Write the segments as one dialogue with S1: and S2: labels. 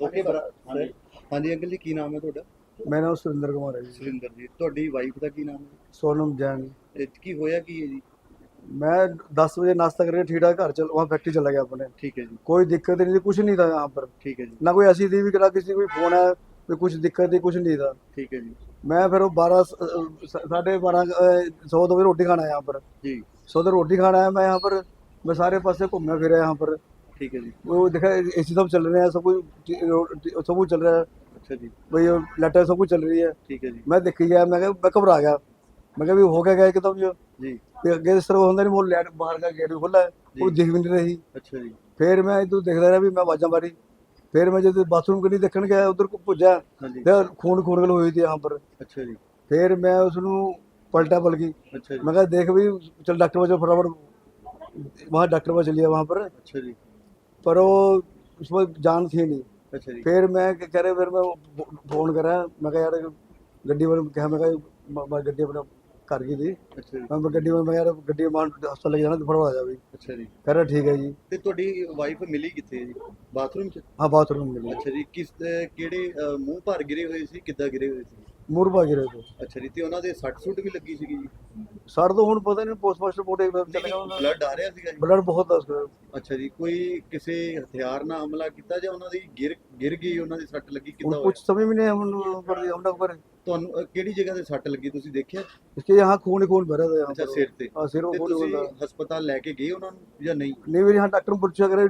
S1: Okay ਹਾਂਜੀ ਹਾਂਜੀ। Uncle ਜੀ ਕੀ ਨਾਮ ਹੈ ਤੁਹਾਡਾ?
S2: ਮੇਰਾ ਨਾਮ ਸੁਰਿੰਦਰ ਕੁਮਾਰ ਹੈ ਜੀ।
S1: ਸੁਰਿੰਦਰ ਜੀ ਤੁਹਾਡੀ ਵਾਈਫ ਦਾ ਕੀ ਨਾਮ ਹੈ?
S2: ਸੋਨਮ ਜੈਨ।
S1: ਇਹ ਕੀ ਹੋਇਆ ਕੀ ਹੈ ਜੀ?
S2: ਮੈਂ 10 ਵਜੇ ਨਾਸ਼ਤਾ ਕਰਕੇ ਠੀਕ ਘਰ ਚਲ ਵਾਂ ਫੈਕਟਰੀ ਚਲਾ ਗਿਆ ਆਪਣੇ।
S1: ਠੀਕ ਹੈ ਜੀ।
S2: ਕੋਈ ਦਿੱਕਤ ਨਹੀਂ ਕੁਝ ਨਹੀਂ ਦਾ ਯਹਾਂ ਪਰ।
S1: ਠੀਕ ਹੈ ਜੀ।
S2: ਨਾ ਕੋਈ ਐਸੀ ਦੀ ਵੀ ਕਿਹੜਾ ਕਿਸੇ ਕੋਈ ਫੋਨ ਹੈ ਕੋਈ ਕੁਝ ਦਿੱਕਤ ਨਹੀਂ ਕੁਝ ਨਹੀਂ ਦਾ।
S1: ਠੀਕ ਹੈ ਜੀ।
S2: ਮੈਂ ਫਿਰ ਉਹ 12 12:30 100 ਵਜੇ ਰੋਟੀ ਖਾਣਾ ਯਹਾਂ ਪਰ।
S1: ਜੀ।
S2: 100 ਰੋਟੀ ਖਾਣਾ ਹੈ ਮੈਂ ਯਹਾਂ ਪਰ। ਮੈਂ ਸਾਰੇ ਪਾਸੇ ਘੁੰਮਿਆ ਫਿਰਿਆ ਯਹਾਂ ਪਰ।
S1: ਠੀਕ ਹੈ ਜੀ
S2: वो देखा ए सी सब चल रहे हैं सब कुछ सब कुछ चल रहा है
S1: ਅੱਛਾ ਜੀ
S2: भाई लेटर सब कुछ चल रही है
S1: ਠੀਕ ਹੈ ਜੀ
S2: मैं देखी गया मैं कहा- मैं घबरा गया मैं कहा भी हो क्या गया एकदम जो
S1: ਜੀ
S2: ਤੇ ਅੱਗੇ ਇਸ ਤਰ੍ਹਾਂ ਹੁੰਦਾ ਨਹੀਂ ਮੋਲ ਲੈਟ ਬਾਹਰ ਦਾ ਗੇਟ ਵੀ ਖੁੱਲਾ ਹੈ ਉਹ
S1: ਜੀ।
S2: ਦਿਖ ਵੀ ਨਹੀਂ ਰਹੀ
S1: ਅੱਛਾ ਜੀ
S2: ਫਿਰ ਮੈਂ ਇਦੋਂ ਦੇਖਦਾ ਰਿਹਾ ਵੀ ਮੈਂ ਆਵਾਜ਼ਾਂ ਮਾਰੀ ਫਿਰ ਮੈਂ ਜਦੋਂ ਬਾਥਰੂਮ ਕਰੀ ਦੇਖਣ ਗਿਆ ਉਧਰ ਕੋ ਪੁੱਜਾ
S1: ਹਾਂਜੀ
S2: ਤੇ ਖੂਨ ਖੂਨ ਗਲ ਹੋਈ थी यहाँ पर
S1: ਅੱਛਾ ਜੀ
S2: ਫਿਰ ਮੈਂ ਉਸ ਨੂੰ पलटा बल्कि
S1: ਅੱਛਾ ਜੀ
S2: मैं कहा देख भी चल डॉक्टर पास फटाफट वहाँ डॉक्टर पास चलिए वहाँ पर
S1: ਅੱਛਾ ਜੀ
S2: पर वो उसमें जान थी नहीं
S1: ਅੱਛਾ ਜੀ
S2: फिर मैं क्या कह रहे फिर मैं फोन करा मैं कहा यार गड्डी वाले कहा मैं कहा मैं गड्डी अपने घर की थी
S1: ਅੱਛਾ ਜੀ
S2: मैं गड्डी में मैं यार गड्डी मान हस्पताल लेके जाना तो फटाफट आ जा भाई
S1: ਅੱਛਾ ਜੀ
S2: कह रहा ठीक है जी
S1: ਤੇ ਤੁਹਾਡੀ ਵਾਈਫ ਮਿਲੀ ਕਿੱਥੇ ਹੈ ਜੀ ਬਾਥਰੂਮ 'ਚ
S2: हाँ बाथरूम में
S1: ਅੱਛਾ ਜੀ ਕਿਸ ਅਹ, ਕਿਹੜੇ ਅਹ, ਮੂੰਹ ਭਰ ਗਿਰੇ ਹੋਏ ਸੀ ਕਿੱਦਾਂ ਗਿਰੇ ਹੋਏ ਸੀ
S2: ਮੁਰਬਾ ਗਿਰੇ ਤੋਂ
S1: ਅੱਛਾ ਜੀ ਤੇ ਉਹਨਾਂ ਦੇ ਸੱਟ ਸੁੱਟ ਵੀ ਲੱਗੀ ਸੀਗੀ ਜੀ
S2: ਸਰ ਤੋਂ ਹੁਣ ਪਤਾ ਨਹੀਂ ਪੋਸਟਮਾਸਟਰ ਰਿਪੋਰਟ ਚਲੇ ਗਿਆ ਉਹਨਾਂ
S1: ਬਲੱਡ ਆ ਰਿਹਾ ਸੀਗਾ ਜੀ
S2: ਬਲੱਡ ਬਹੁਤ ਦੱਸ ਰਿਹਾ
S1: ਅੱਛਾ ਜੀ ਕੋਈ ਕਿਸੇ ਹਥਿਆਰ ਨਾਲ ਹਮਲਾ ਕੀਤਾ ਜਾਂ ਉਹਨਾਂ ਦੀ ਗਿਰ ਗਿਰ ਗਈ ਉਹਨਾਂ ਦੀ ਸੱਟ ਲੱਗੀ
S2: ਹੁਣ
S1: ਕਿੱਦਾਂ
S2: ਕੁਝ
S1: ਹੋਇਆ
S2: ਸਮਝ ਵੀ नहीं हम पर हमने पर
S1: ਤੁਹਾਨੂੰ ਅਹ, ਕਿਹੜੀ ਜਗ੍ਹਾ ਤੇ ਸੱਟ ਲੱਗੀ ਤੁਸੀਂ ਦੇਖਿਆ
S2: इसके यहाँ खून ही खून भरा था यहाँ
S1: ਅੱਛਾ
S2: पर
S1: ਸਿਰ ਤੇ
S2: हाँ सिर
S1: ਤੇ
S2: खून ही खून था
S1: ਤੁਸੀਂ ਹਸਪਤਾਲ ਲੈ ਕੇ ਗਏ ਉਹਨਾਂ ਨੂੰ ਜਾਂ ਨਹੀਂ
S2: नहीं मेरे यहाँ डॉक्टर ने पूछा करे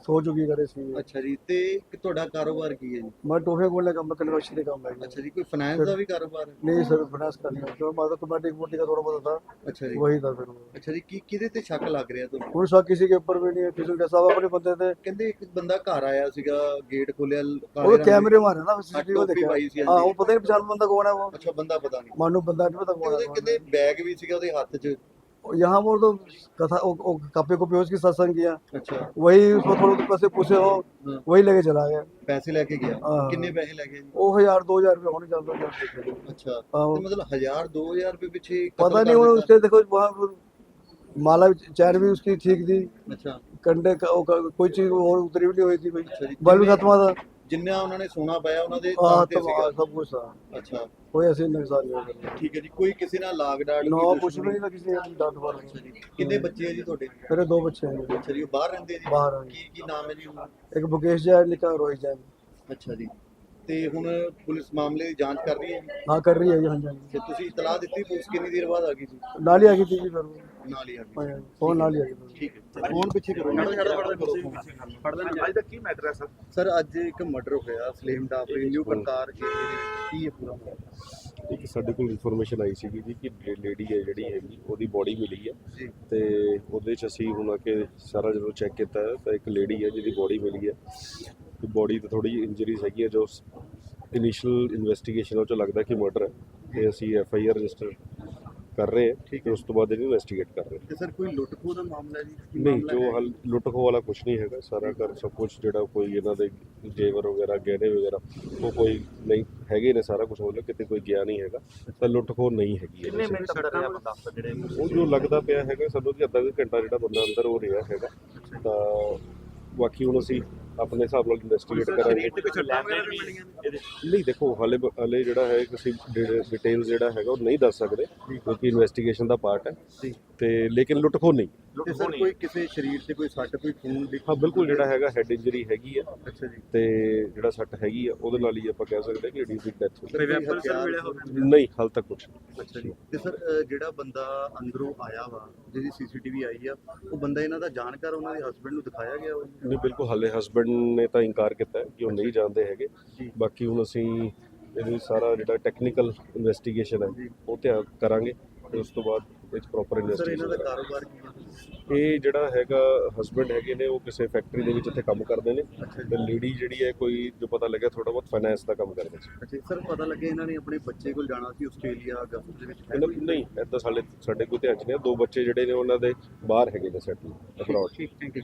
S2: सो चुकी करे इसमें
S1: ਅੱਛਾ ਜੀ ਤੇ ਕਿ ਤੁਹਾਡਾ ਕਾਰੋਬਾਰ ਕੀ ਹੈ ਜੀ
S2: मैं टोफे खोलने का मैं कन्वर्शन का काम है
S1: ਅੱਛਾ ਜੀ ਕੋਈ ਫਾਈਨੈਂਸ ਦਾ ਵੀ ਕਾਰੋਬਾਰ ਹੈ
S2: नहीं सर फाइनेंस का नहीं तो माता कमेटी कमेटी का थोड़ा बहुत था
S1: ਅੱਛਾ ਜੀ
S2: वही था फिर वो।
S1: ਅੱਛਾ ਜੀ ਕੀ ਕਿਹਦੇ ਤੇ ਸ਼ੱਕ ਲੱਗ ਰਿਹਾ ਤੁਹਾਨੂੰ
S2: ਹੁਣ ਸਾ ਕਿਸੇ के ऊपर भी ਨਹੀਂ ਕਿਸੂਗਾ ਸਾਹਿਬ ਆਪਣੇ ਬੰਦੇ ਤੇ
S1: ਕਹਿੰਦੇ ਇੱਕ ਬੰਦਾ ਘਰ ਆਇਆ ਸੀਗਾ ਗੇਟ ਖੋਲਿਆ
S2: ਉਹ
S1: ਕੈਮਰੇ
S2: ਮਾਰਿਆ
S1: ਨਾ ਸੀਸੀਟੀਵੀ
S2: ਦੇਖਿਆ
S1: ਹਾਂ
S2: ਉਹ ਪਤਾ ਨਹੀਂ ਪਛਾਣ ਬੰਦਾ ਕੌਣ ਹੈ ਉਹ
S1: ਅੱਛਾ ਬੰਦਾ ਪਤਾ ਨਹੀਂ
S2: ਮਾਨੂੰ ਬੰਦਾ
S1: ਨਹੀਂ
S2: ਪਤਾ
S1: ਕੌਣ
S2: ਹੈ
S1: ਕਿਤੇ ਬੈਗ ਵੀ ਸੀਗਾ ਉਹਦੇ ਹੱਥ 'ਚ
S2: यहाँ पर तो कथा कापे को पियोज की सत्संग किया
S1: अच्छा
S2: वही उसको थोड़े पैसे पूछे हो वही लेके चला गया पैसे
S1: लेके गया कितने पैसे लेके
S2: वो हजार दो हजार रुपये होने
S1: चलता
S2: अच्छा
S1: तो मतलब हजार दो हजार रुपये पीछे
S2: पता नहीं
S1: उन्होंने
S2: उसके देखो वहाँ माला चैन भी उसकी ठीक थी अच्छा ਕੰਡੇ ਕ- ਕੋਈ ਚੀਜ਼ ਹੋਰ ਉਤਰੀ ਵੀ ਹੋਈ
S1: ਸੀ ਕੋਈ
S2: ਬਲ
S1: ਵੀ
S2: ਖਤਮਾ ਦਾ
S1: ਜਿੰਨਾ ਉਹਨਾਂ ਨੇ ਸੋਨਾ ਪਾਇਆ ਉਹਨਾਂ ਦੇ ਹਾਂ ਤੇ ਸੀਗਾ?
S2: ਤਬਾਹ ਸਭ ਕੁਝ ਸਾ
S1: ਅੱਛਾ।
S2: ਕੋਈ ਅਸੀਂ ਨੁਕਸਾਨ ਨਹੀਂ ਹੋਇਆ
S1: ਠੀਕ ਹੈ ਜੀ ਕੋਈ ਕਿਸੇ ਨਾਲ ਲਾਗ ਡਾਟ ਨਾ
S2: ਕੁਝ ਦੁਸ਼ਮਣੀ? ਨਹੀਂ ਨਾ ਕਿਸੇ ਨੇ
S1: ਡਾਂਟ ਮਾਰ ਕਿੰਨੇ ਬੱਚੇ ਆ ਜੀ ਤੁਹਾਡੇ?
S2: ਮੇਰੇ ਦੋ ਬੱਚੇ ਨੇ
S1: ਅੱਛਾ ਜੀ ਉਹ ਬਾਹਰ ਰਹਿੰਦੇ ਆ ਜੀ?
S2: ਬਾਹਰ ਆ ਜੀ।
S1: ਕੀ ਕੀ ਨਾਮ ਹੈ ਜੀ ਉਹਨਾਂ
S2: ਦਾ? ਇੱਕ ਬੁਕੇਸ਼ ਜੈਨ ਲਿਖਾ ਰੋਹਿਤ ਜੈਨ।
S1: ਅੱਛਾ ਜੀ। ਤੇ ਹੁਣ ਪੁਲਿਸ ਮਾਮਲੇ ਦੀ ਜਾਂਚ ਕਰ ਰਹੀ ਹੈ ਜੀ?
S2: ਹਾਂ ਕਰ ਰਹੀ ਹੈ ਜੀ ਹਾਂਜੀ ਹਾਂਜੀ।
S1: ਤੇ ਤੁਸੀਂ ਇਤਲਾਹ ਦਿੱਤੀ ਪੁਲਿਸ ਕਿੰਨੀ ਦੇਰ ਬਾਅਦ ਆ ਗਈ
S2: ਜੀ? ਨਾਲ ਹੀ ਆ ਗਈ ਜੀ ਫਿਰ।
S1: ਨਾਲ ਹੀ ਆ ਗਈ।
S2: ਫੋਨ ਨਾਲ ਹੀ ਆ ਗਈ
S1: ਠੀਕ ਹੈ। ਫੋਨ ਪਿੱਛੇ ਕਰੋ।
S3: ਅੱਜ ਦਾ ਕੀ ਮੈਟਰ ਹੈ ਸਰ?
S1: ਸਰ ਅੱਜ ਇੱਕ ਮਰਡਰ ਹੋਇਆ ਫਲੇਮ ਡਾਫਰੀ ਨਿਊ ਕਰਤਾਰ ਏਰੀਏ ਦੇ ਵਿੱਚ। ਕੀ ਹੈ ਪੂਰਾ? ਮਾਮਲਾ?
S4: ਇੱਕ ਸਾਡੇ ਕੋਲ ਇਨਫੋਰਮੇਸ਼ਨ ਆਈ ਸੀਗੀ ਜੀ ਕਿ ਲੇਡੀ ਹੈ ਜਿਹੜੀ ਹੈਗੀ ਉਹਦੀ ਬੋਡੀ ਮਿਲੀ ਹੈ। ਤੇ ਉਹਦੇ ਚ ਅਸੀਂ ਹੁਣ ਆ ਕੇ ਸਾਰਾ ਜਦੋਂ ਚੈੱਕ ਕੀਤਾ ਤਾਂ ਇੱਕ ਲੇਡੀ ਹੈ ਜਿਹਦੀ ਬੋਡੀ ਮਿਲੀ ਹੈ। ਤੇ ਬੋਡੀ ਤੇ ਥੋੜੀ ਇੰਜਰੀਜ਼ ਹੈਗੀ ਹੈ ਜੋ ਇਨੀਸ਼ੀਅਲ ਇਨਵੈਸਟੀਗੇਸ਼ਨ ਉਹ ਚ ਲੱਗਦਾ ਕਿ ਮਰਡਰ ਹੈ ਤੇ ਅਸੀਂ ਐਫ ਆਈ ਆਰ ਰਜਿਸਟਰ ਕਰ ਰਹੇ ਹਾਂ
S1: ਠੀਕ
S4: ਤੇ ਉਸ ਤੋਂ ਬਾਅਦ ਇਹਨੂੰ ਇਨਵੈਸਟੀਗੇਟ ਕਰ ਰਹੇ ਹਾਂ
S1: ਤੇ ਸਰ ਕੋਈ ਲੁੱਟ ਖੋਹ ਦਾ ਮਾਮਲਾ ਹੈ ਜੀ ਕੀ
S4: ਨਹੀਂ
S1: ਮਾਮਲਾ
S4: ਜੋ
S1: ਹੈ?
S4: ਹਲ ਲੁੱਟ ਖੋਹ ਵਾਲਾ ਕੁਝ ਨਹੀਂ ਹੈਗਾ ਸਾਰਾ ਘਰ ਸਭ ਕੁਝ ਜਿਹੜਾ ਕੋਈ ਇਹਨਾਂ ਦੇ ਜੇਵਰ ਵਗੈਰਾ ਗਹਿਣੇ ਵਗੈਰਾ ਉਹ ਕੋਈ ਨਹੀਂ ਹੈਗੇ ਨੇ ਸਾਰਾ ਕੁਝ ਮਤਲਬ ਕਿਤੇ ਕੋਈ ਗਿਆ ਨਹੀਂ ਹੈਗਾ ਤਾਂ ਲੁੱਟ ਖੋਹ ਨਹੀਂ ਹੈਗੀ ਇਹਦੇ
S3: ਕਿੰਨੇ
S4: ਚ।
S3: ਮਿੰਟ ਅੰਦਰ ਰਿਹਾ ਬੰਦਾ ਜਿਹੜੇ
S4: ਉਹ ਜੋ ਲੱਗਦਾ ਪਿਆ ਹੈਗਾ ਸਾਨੂੰ ਕਿ ਅੱਧਾ ਕੁ ਘੰਟਾ ਜਿਹੜਾ ਬੰਦਾ ਅੰਦਰ ਹੋ ਰਿਹਾ ਹੈਗਾ ਤਾਂ ਬਾਕੀ ਹੁਣ ਅਸੀਂ ਆਪਣੇ ਹਿਸਾਬ ਨਾਲ ਇਨਵੈਸਟੀਗੇਟ ਕਰਾਂਗੇ। ਨਹੀਂ ਦੇਖੋ ਹਾਲੇ ਹਾਲੇ ਜਿਹੜਾ ਹੈ ਕਿਸੇ ਡਿਟੇਲ ਜਿਹੜਾ ਹੈਗਾ ਉਹ ਨਹੀਂ ਦੱਸ ਸਕਦੇ ਕਿਉਂਕਿ ਇਨਵੈਸਟੀਗੇਸ਼ਨ ਦਾ ਪਾਰਟ ਹੈ। ਤੇ ਲੇਕਿਨ ਲੁੱਟ ਖੋਹ ਨਹੀਂ
S1: ਸਰ ਕੋਈ ਕਿਸੇ ਸਰੀਰ ਤੇ ਕੋਈ ਸੱਟ ਕੋਈ ਖੂਨ ਦੀ
S4: ਹਾਂ ਬਿਲਕੁਲ ਜਿਹੜਾ ਹੈਗਾ ਹੈਡ ਇੰਜਰੀ ਹੈਗੀ ਆ।
S1: ਅੱਛਾ ਜੀ।
S4: ਤੇ ਜਿਹੜਾ ਸੱਟ ਹੈਗੀ ਆ ਉਹਦੇ ਨਾਲ ਹੀ ਆਪਾਂ ਕਹਿ ਸਕਦੇ ਕਿ ਇਹਦੀ ਡੈਥ
S1: ਸਰ, ਕੋਈ
S3: ਵੈਪਨ ਸਰ
S1: ਹਥਿਆਰ-
S3: ਮਿਲਿਆ ਹੋਵੇ
S4: ਨਹੀਂ ਹਾਲ ਤੱਕ ਕੁਝ
S1: ਅੱਛਾ ਜੀ। ਤੇ ਸਰ ਜਿਹੜਾ ਬੰਦਾ ਅੰਦਰੋਂ ਆਇਆ ਵਾ ਜਿਹਦੀ ਸੀਸੀਟੀਵੀ ਆਈ ਆ ਉਹ ਬੰਦਾ ਇਹਨਾਂ ਦਾ ਜਾਣਕਾਰ ਉਹਨਾਂ ਦੇ ਹਸਬੰਡ ਨੂੰ ਦਿਖਾਇਆ ਗਿਆ
S4: ਨਹੀਂ ਬਿਲਕੁਲ ਹਾਲੇ ਹਸਬੰਡ ਨੇ ਤਾਂ ਇਨਕਾਰ ਕੀਤਾ ਹੈ ਕਿ ਉਹ ਨਹੀਂ ਜਾਣਦੇ ਹੈਗੇ। ਬਾਕੀ ਹੁਣ ਅਸੀਂ ਇਹਦੀ ਸਾਰਾ ਜਿਹੜਾ ਟੈਕਨੀਕਲ ਇਨਵੈਸਟੀਗੇਸ਼ਨ ਹੈ। ਉਹ ਧਿਆਨ ਕਰਾਂਗੇ ਤੇ ਉਸ ਤੋਂ ਬਾਅਦ ਵਿੱਚ ਪ੍ਰੋਪਰ
S1: ਸਰ ਇਹਨਾਂ ਦਾ
S4: ਇਨਵੈਸਟੀਗੇਸ਼ਨ
S1: ਕਾਰੋਬਾਰ ਕੀ ਹੈ?
S4: ਇਹ ਜਿਹੜਾ ਹੈਗਾ ਹਸਬੰਡ ਹੈਗੇ ਨੇ ਉਹ ਕਿਸੇ ਫੈਕਟਰੀ ਦੇ ਵਿੱਚ ਇੱਥੇ ਕੰਮ ਕਰਦੇ ਨੇ। ਤੇ ਲੇਡੀ ਜਿਹੜੀ ਹੈ ਕੋਈ ਜੋ ਪਤਾ ਲੱਗਿਆ ਥੋੜਾ ਬਹੁਤ ਫਾਈਨੈਂਸ ਦਾ ਕੰਮ ਕਰਦੇ ਸੀ।
S1: ਅੱਛਾ ਸਰ ਪਤਾ ਲੱਗਿਆ ਇਹਨਾਂ ਨੇ ਆਪਣੇ ਬੱਚੇ ਕੋਲ ਜਾਣਾ ਸੀ ਆਸਟ੍ਰੇਲੀਆ ਅਗਸਤ ਦੇ ਵਿੱਚ?
S4: ਨਹੀਂ ਐਦਾਂ ਸਾਡੇ ਸਾਡੇ ਕੋਈ ਧਿਆਨ ਚ ਨਹੀਂ। ਦੋ ਬੱਚੇ ਜਿਹੜੇ ਨੇ ਉਹਨਾਂ ਦੇ ਬਾਹਰ ਹੈਗੇ ਨੇ ਸੈਟਲ ਅਬਰਾਡ
S1: ਠੀਕ ਥੈਂਕ ਯੂ